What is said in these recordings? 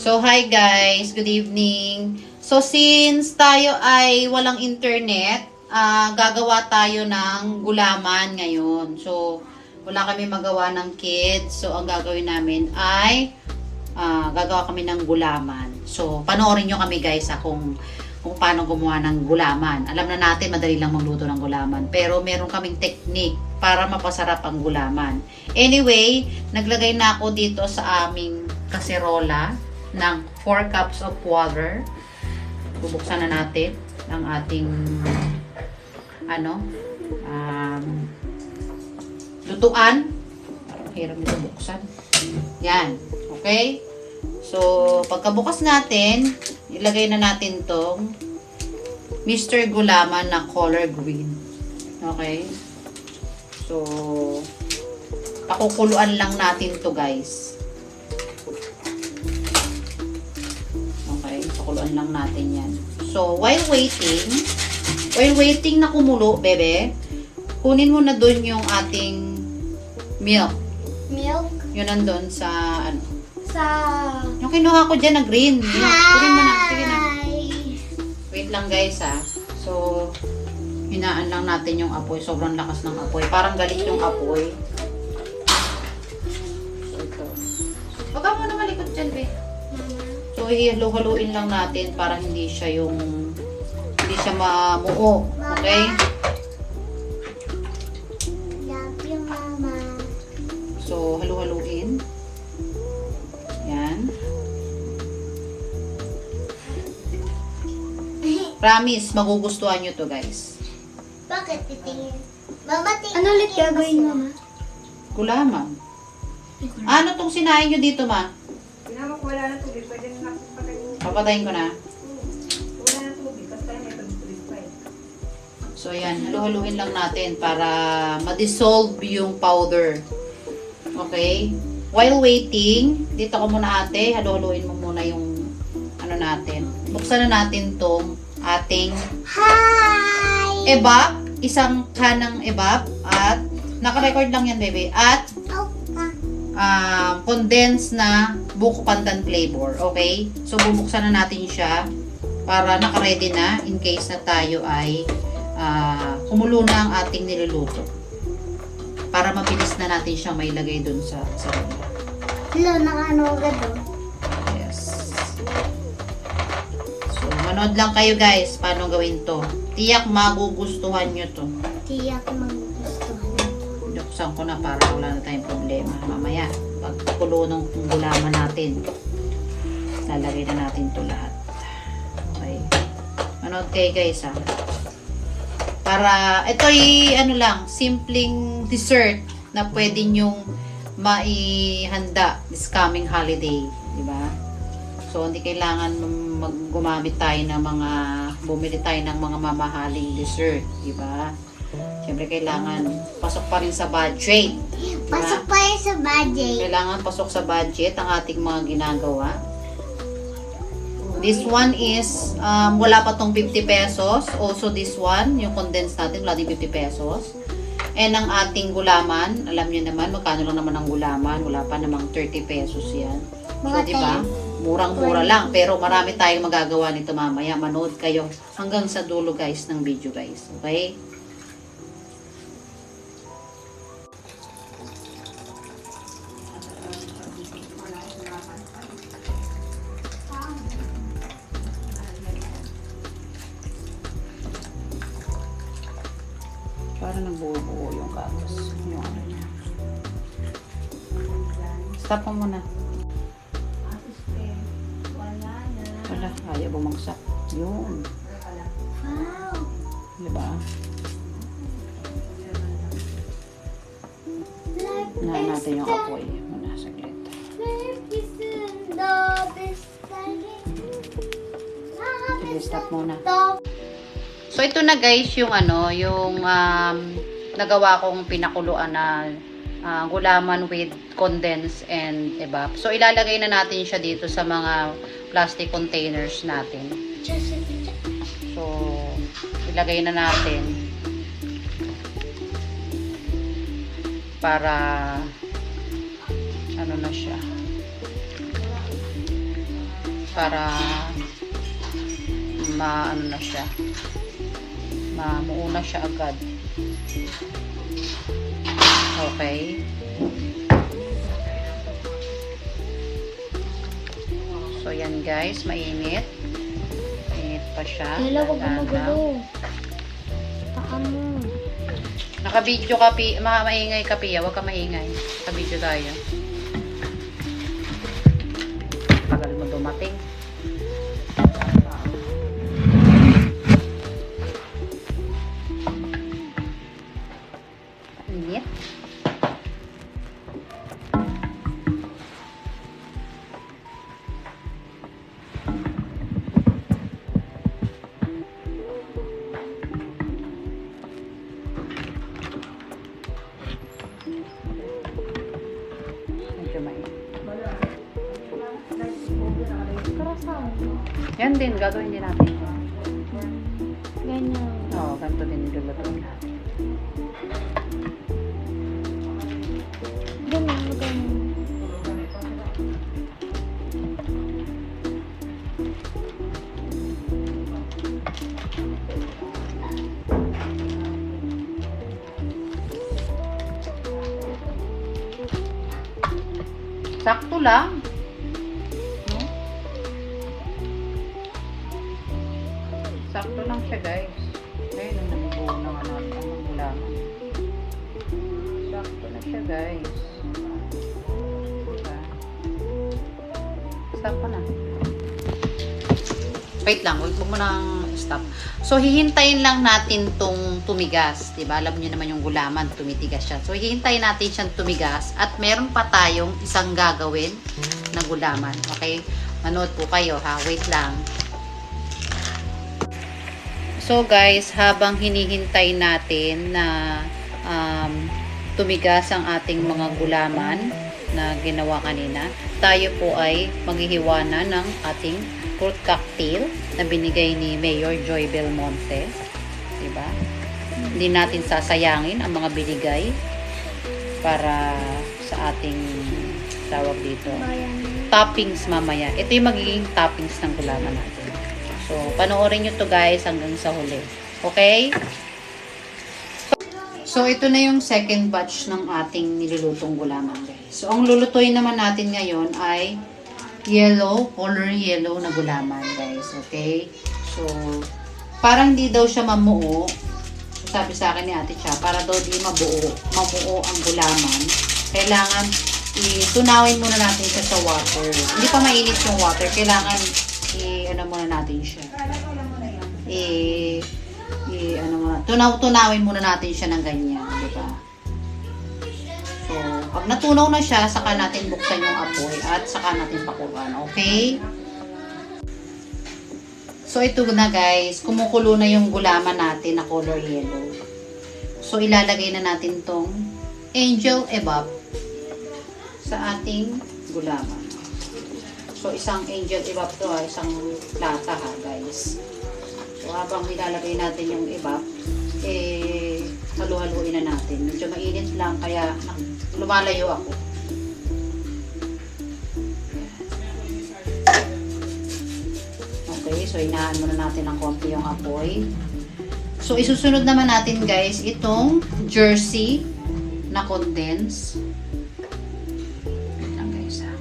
So, hi guys. Good evening. So, since tayo ay walang internet, ah, gagawa tayo ng gulaman ngayon. So, wala kami magawa ng kids. So, ang gagawin namin ay ah, gagawa kami ng gulaman. So, panoorin nyo kami guys ha, kung, kung paano gumawa ng gulaman. Alam na natin, madali lang magluto ng gulaman. Pero meron kaming technique para mapasarap ang gulaman. Anyway, naglagay na ako dito sa aming kaserola ng 4 cups of water. Bubuksan na natin ang ating ano um, lutuan. Hirap nito buksan. Yan. Okay? So, pagkabukas natin, ilagay na natin tong Mr. Gulaman na color green. Okay? So, pakukuluan lang natin to guys. Pakuluan lang natin yan. So, while waiting, while waiting na kumulo, bebe, kunin mo na dun yung ating milk. Milk Yun nandun sa, ano, sa... yung kinuha ko dyan na green. Yun, kunin mo na, sige na. Hi! Wait lang guys ha. So, hinaan lang natin yung apoy. Sobrang lakas ng apoy. Parang galit yung apoy. Ito. Huwag ka muna malikot dyan, be. So, ihalo-haluin lang natin para hindi siya yung hindi siya mamuo. Okay? So, halu-haluin. Yan. Promise, magugustuhan nyo to guys. Bakit titingin? Mama, tingin. Ano ulit gagawin, Mama? Gulaman. Ano tong sinain nyo dito, ma? Pinama ko wala na tubig, pwede na mo. Papatayin ko na. So, yan. Halu-haluin lang natin para ma-dissolve yung powder. Okay? While waiting, dito ko muna ate, halu-haluin mo muna yung ano natin. Buksan na natin tong ating Hi! ebap, isang kanang ebap at naka-record lang yan, baby. At um, condensed na buko pandan flavor. Okay? So, bubuksan na natin siya para naka-ready na in case na tayo ay ah, kumulo na ang ating niluluto. Para mabilis na natin siyang mailagay dun sa sa Hello, nakano agad. Yes. So, manood lang kayo guys paano gawin to. Tiyak magugustuhan nyo to. Tiyak magugustuhan. Buksan ko na para wala na tayong problema. Mamaya, pagkulo ng gulaman natin, lalagay na natin to lahat. Okay. Manood kayo guys ha. Para, ito ay ano lang, simpleng dessert na pwede nyong maihanda this coming holiday. Di ba? So, hindi kailangan mag gumamit tayo ng mga, bumili tayo ng mga mamahaling dessert. Di ba? Siyempre, kailangan pasok pa rin sa budget. Pasok pa yun sa budget. Kailangan pasok sa budget ang ating mga ginagawa. This one is, um, wala pa tong 50 pesos. Also this one, yung condensed natin, wala din 50 pesos. And ang ating gulaman, alam niyo naman, magkano lang naman ang gulaman. Wala pa namang 30 pesos yan. So, di ba? Murang-mura lang. Pero marami tayong magagawa nito mamaya. Manood kayo hanggang sa dulo guys ng video guys. Okay? Nagbuo-buo yung ano niya. Stop mo muna. Wala, ayaw bumagsak. Yun. Wow! Diba? Is natin yung apoy. Muna, saglit. Sige, stop muna. So, ito na guys, yung ano, yung um, nagawa kong pinakuluan na ah, gulaman with condense and evap. So, ilalagay na natin siya dito sa mga plastic containers natin. So, ilagay na natin para ano na siya para maano na siya. Mamuuna siya agad. Okay. So, yan guys. Mainit. Mainit pa siya. Kailan wag Dahan-dahan lang. magulo. Baka mo. Naka-video ka, pi ma maingay ka, Pia. Huwag ka maingay. Naka-video tayo. Saan? Yan din, gagawin din natin. Ganyan. Oo, ganito din nilulutuin natin. Sakto lang. No? Sakto lang siya, guys. Ayun, ang nabubuo na nga natin ang gulaman. Sakto na siya, guys. Diba? Ka na. Wait lang, wait mo nang stop. So, hihintayin lang natin tong tumigas. Diba? Alam niyo naman yung gulaman, tumitigas siya. So, hihintayin natin siyang tumigas. At meron pa tayong isang gagawin na gulaman. Okay? Manood po kayo ha. Wait lang. So guys, habang hinihintay natin na um, tumigas ang ating mga gulaman na ginawa kanina, tayo po ay maghihiwana ng ating fruit cocktail na binigay ni Mayor Joy Belmonte. Diba? Hindi natin sasayangin ang mga binigay para sa ating tawag dito toppings mamaya. Ito yung magiging toppings ng gulaman natin. So, panoorin nyo to guys hanggang sa huli. Okay? So, ito na yung second batch ng ating nilulutong gulaman guys. So, ang lulutuin naman natin ngayon ay yellow, color yellow na gulaman guys. Okay? So, parang hindi daw siya mamuo. Sabi sa akin ni ate siya, para daw di mabuo, mamuo ang gulaman, kailangan itunawin muna natin siya sa water. Hindi pa mainit yung water, kailangan i ano muna natin siya. I muna, tunaw-tunawin muna natin siya ng ganyan, di ba? So, pag natunaw na siya, saka natin buksan yung apoy at saka natin pakuran, okay? So, ito na guys, kumukulo na yung gulaman natin na color yellow. So, ilalagay na natin tong angel ebab sa ating gulaman. So, isang angel ebab to ha, isang lata ha guys. So, habang nilalagay natin yung ebab, eh, halu-haluin na natin. Medyo mainit lang, kaya lumalayo ako. Okay, so inaan muna natin ng konti yung apoy. So, isusunod naman natin guys, itong jersey na condense. Lang guys ha.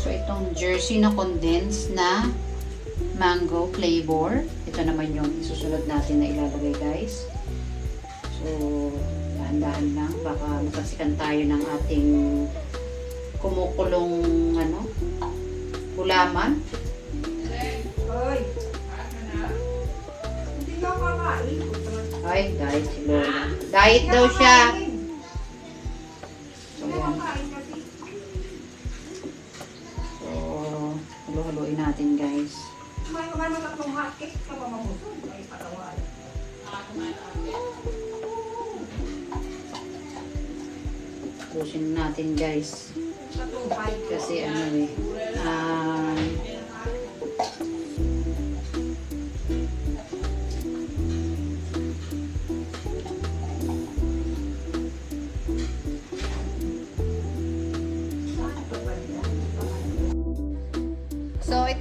So, itong jersey na condense na mango flavor. Ito naman yung isusunod natin na ilalagay guys. So, dahan-dahan lang. Baka matasikan tayo ng ating kumukulong ano, kakain. Ay, diet si Lola. Diet daw siya.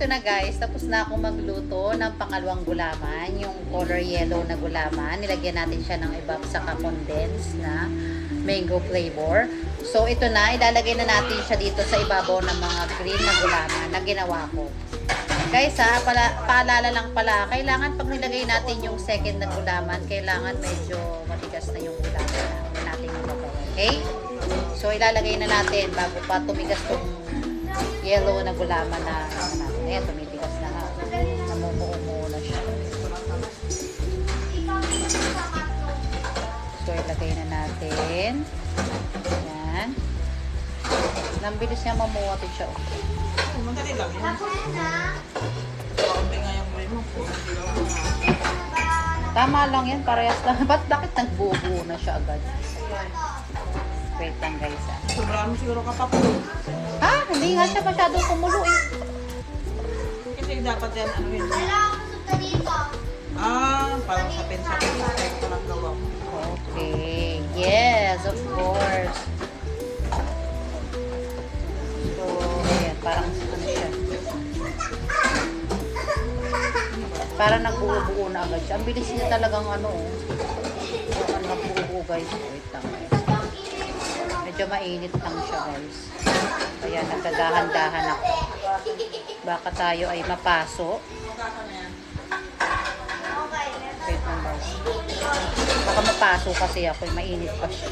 Ito na guys. Tapos na akong magluto ng pangalawang gulaman. Yung color yellow na gulaman. Nilagyan natin siya ng ibang saka condense na mango flavor. So, ito na. Ilalagay na natin siya dito sa ibabaw ng mga green na gulaman na ginawa ko. Guys ha, pala, paalala lang pala, kailangan pag nilagay natin yung second na gulaman, kailangan medyo matigas na yung gulaman na huwag natin ibabawal. Okay? So, ilalagay na natin bago pa tumigas tong yellow na gulaman na. Ayan, tumitigas na nga. Namumuo-muo na siya. So, ilagay na natin. Ayan. Nang bilis niya mamuwati siya. oh. Ay, Madali lang yun. Kaunti nga yung way mo. Tama lang yan, parehas lang. Ba't bakit nagbubuo na siya agad? Wait lang guys ah. Sobrang siguro kapapulo. Ha? Hindi nga siya masyadong kumulo eh. Kasi dapat yan, ano yun. Ah, parang sa. Type ko lang gawa mo. Okay. Yes, of course. So, ayan, parang ano siya. Parang nagbuo-buo na agad siya. Ang bilis niya talagang ano, oh. Parang nagbuo guys. Wait lang. Medyo mainit lang siya guys. Kaya nagkadahan-dahan ako. Baka tayo ay mapaso. Wait lang guys. Baka mapaso kasi ako. Mainit pa siya.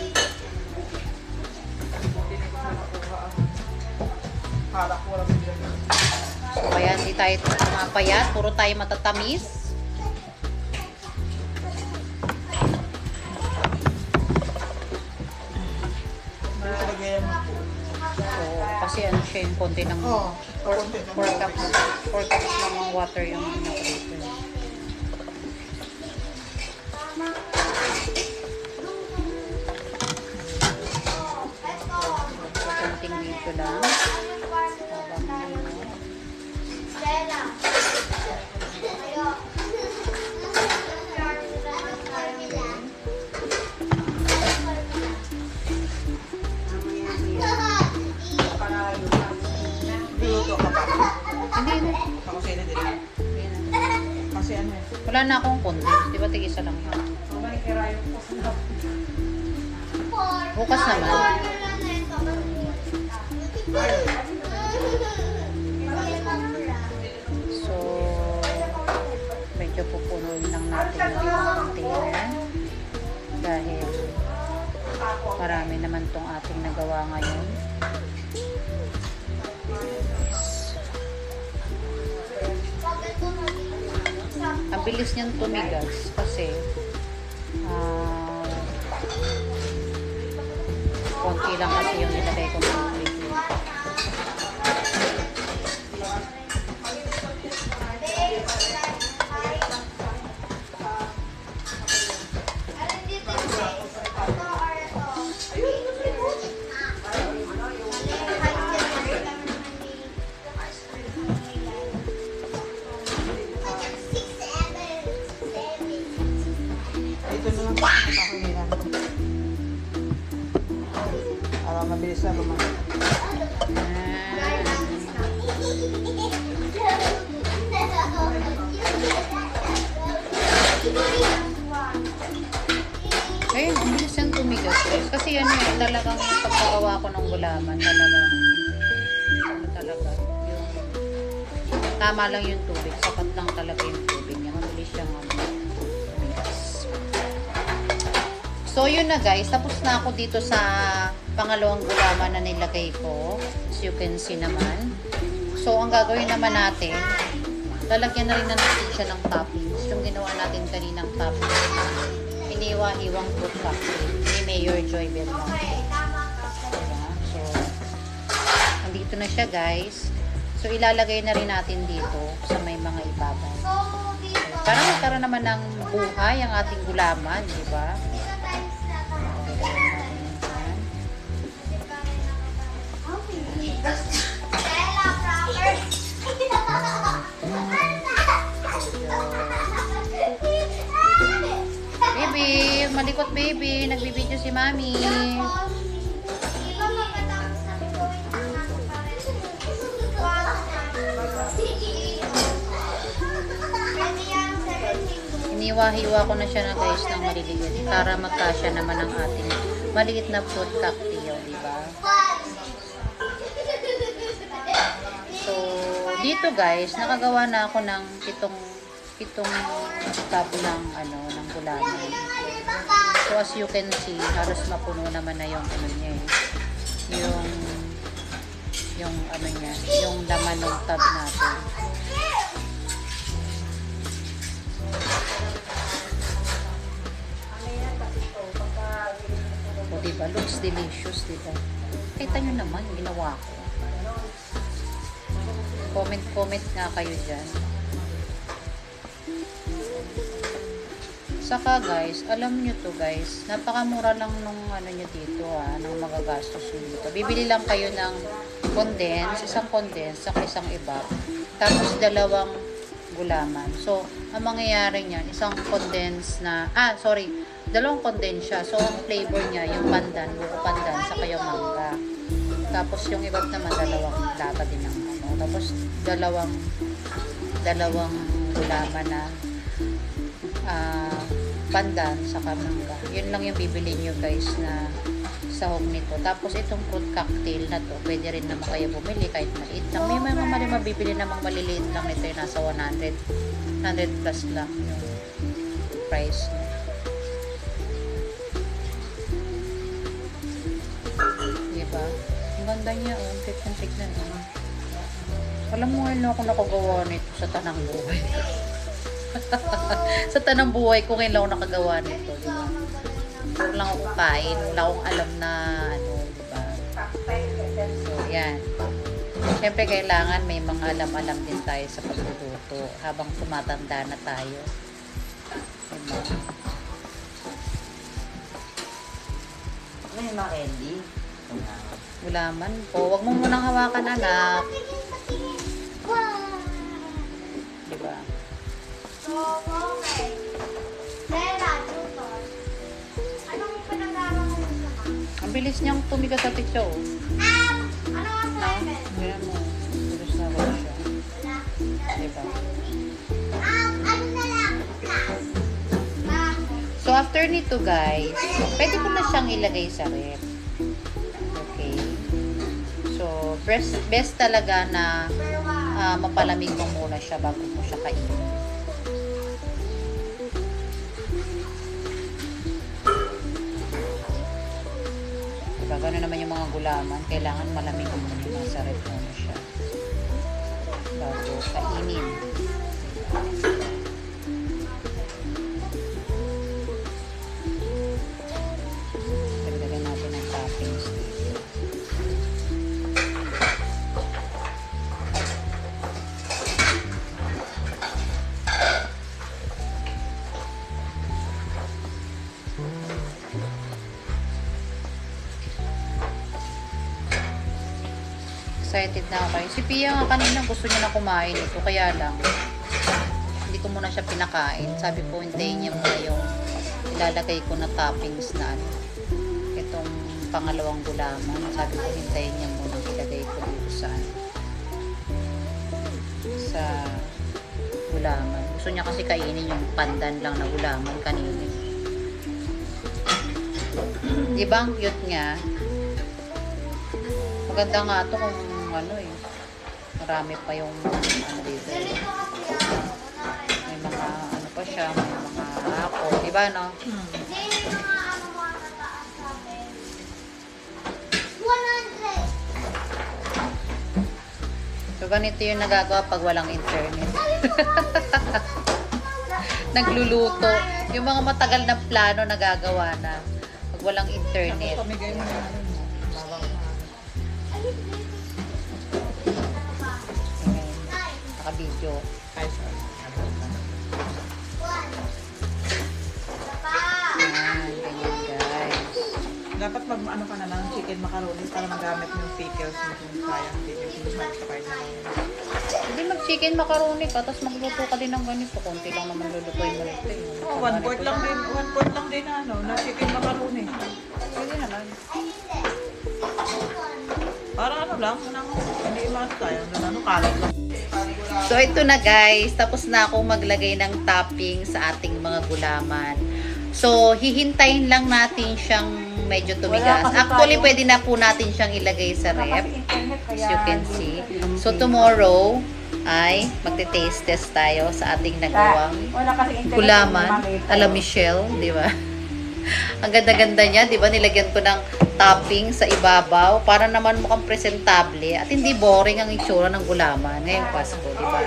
So, kaya hindi tayo mapayat. Puro tayo matatamis. So, kasi ano siya yung konti ng Oo. 4 cups. 4 cups lang ng water yung. So, konting dito lang. Habang na. Din. Kasi ano eh. Wala na akong condense. Di ba tigisa lang yun? Bukas naman. So, medyo pupunuin lang natin yung container. Dahil marami naman tong ating nagawa ngayon. Ang bilis niyang tumigas kasi ah konti lang kasi yung nilagay ko talagang yung pagkagawa ko ng gulaman, talagang, ano talaga, yung, tama lang yung tubig, sapat lang talaga yung tubig niya, mabilis siyang ano. So, yun na guys, tapos na ako dito sa pangalawang gulaman na nilagay ko, as you can see naman. So, ang gagawin naman natin, lalagyan na rin na natin siya ng toppings, yung ginawa natin kaninang toppings iniwa-iwang fruit cocktail ni Mayor Joy Belmonte. Andito na siya guys. So, ilalagay na rin natin dito sa may mga ibabaw. Para magkaroon naman ng buhay ang ating gulaman, di ba? Baby, malikot baby. Nagbibideo si mami. Iniwa-hiwa ko na siya na guys ng maliliit para magkasya naman ang ating maliit na fruit cocktail, di ba? So, dito guys, nakagawa na ako ng pitong pitong cup ng ano, ng gulaman. So, as you can see, halos mapuno naman na yung ano niya eh. Yung yung ano niya, yung laman ng tub natin. Diba? Looks delicious, diba? Kita nyo naman, ginawa ko. Comment, comment nga kayo dyan. Saka guys, alam nyo to guys, napakamura lang nung ano nyo dito ha, ng magagastos nyo dito. Bibili lang kayo ng condense, isang condense, saka isang iba. Tapos dalawang gulaman. So, ang mangyayari niyan, isang condense na, ah, sorry, dalawang condense siya. So, ang flavor niya, yung pandan, buko pandan, saka yung mangga. Tapos, yung iba naman, dalawang laba din ng ano. Tapos, dalawang, dalawang gulaman na, ah, pandan, saka mangga. Yun lang yung bibili nyo guys na sahog nito. Tapos itong fruit cocktail na to, pwede rin naman kayo bumili kahit maliit lang. May mga mali mabibili namang maliliit lang nito yung nasa 100. 100 plus lang yung price. Ganda niya, oh. Tignan, tignan, oh. Alam mo ngayon ako nakagawa nito sa tanang buhay. sa tanang buhay ko ngayon lang ako nakagawa nito, di ba? Puro lang ako kain, wala akong alam na ano, di ba? So, yan. Siyempre, kailangan may mga alam-alam din tayo sa pagluluto habang tumatanda na tayo. Diba? Ano yung mga candy? Gulaman po. Huwag mo munang hawakan, anak. Di ba? Ang bilis niyang tumigas sa tito. oh. Na? Kaya mo. Bilis na ba siya? Diba? So, after nito, guys, pwede ko na siyang ilagay sa ref. Best, best talaga na ah, mapalamig mo muna siya bago mo siya kainin. Diba, gano'n naman yung mga gulaman. Kailangan malamig mo muna yung nasa ref muna siya. Bago kainin. Dagdagan Excited na ako. Si Pia nga kanina gusto niya na kumain ito. Kaya lang, hindi ko muna siya pinakain. Sabi ko, hintayin niya muna yung ilalagay ko na toppings na ano. Itong pangalawang gulaman. Sabi ko, hintayin niya muna ilagay ko dito sa ano, sa gulaman. Gusto niya kasi kainin yung pandan lang na gulaman kanina. Di ba cute niya? Maganda nga to kung ano eh. Marami pa yung ano dito. May mga ano pa siya, may mga ako. Di ba no? So ganito yung nagagawa pag walang internet. Nagluluto. Yung mga matagal na plano nagagawa na pag walang internet. Pamigay mo na mag ano ka na lang, chicken macaroni para magamit yung pickles mo kung sayang din yung pinag sa na lang. Hindi mag-chicken macaroni ka, tapos magluto ka din ng ganito. Konti lang naman lulutuin mo nito. eh. Oh, one fourth lang din, one fourth lang din na ano, na chicken macaroni. Pwede naman. Para ano lang, nang, hindi sayang, na ano, kalat lang. So ito na guys, tapos na akong maglagay ng topping sa ating mga gulaman. So hihintayin lang natin siyang medyo tumigas. Actually, pwede na po natin siyang ilagay sa ref. As you can see. So tomorrow ay magte-taste test tayo sa ating nagawang gulaman. Alam Michelle, di ba? Ang ganda-ganda niya, di ba? Nilagyan ko ng topping sa ibabaw para naman mukhang presentable at hindi boring ang itsura ng gulaman ngayong Pasko, di ba?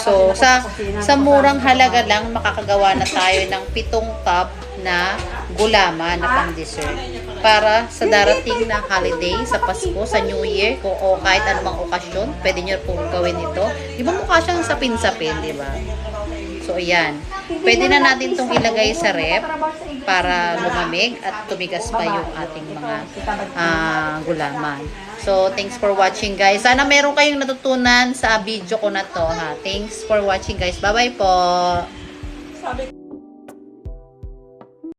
So, sa sa murang halaga lang makakagawa na tayo ng pitong cup na gulaman na pang dessert para sa darating na holiday sa Pasko, sa New Year, kung o kahit anumang okasyon, pwede nyo pong gawin ito. Di ba mukha siyang sapin-sapin, di ba? So, ayan. Pwede na natin itong ilagay sa rep para lumamig at tumigas pa yung ating mga ah, gulaman. So, thanks for watching guys. Sana meron kayong natutunan sa video ko na to ha. Thanks for watching guys. Bye-bye po. Sabi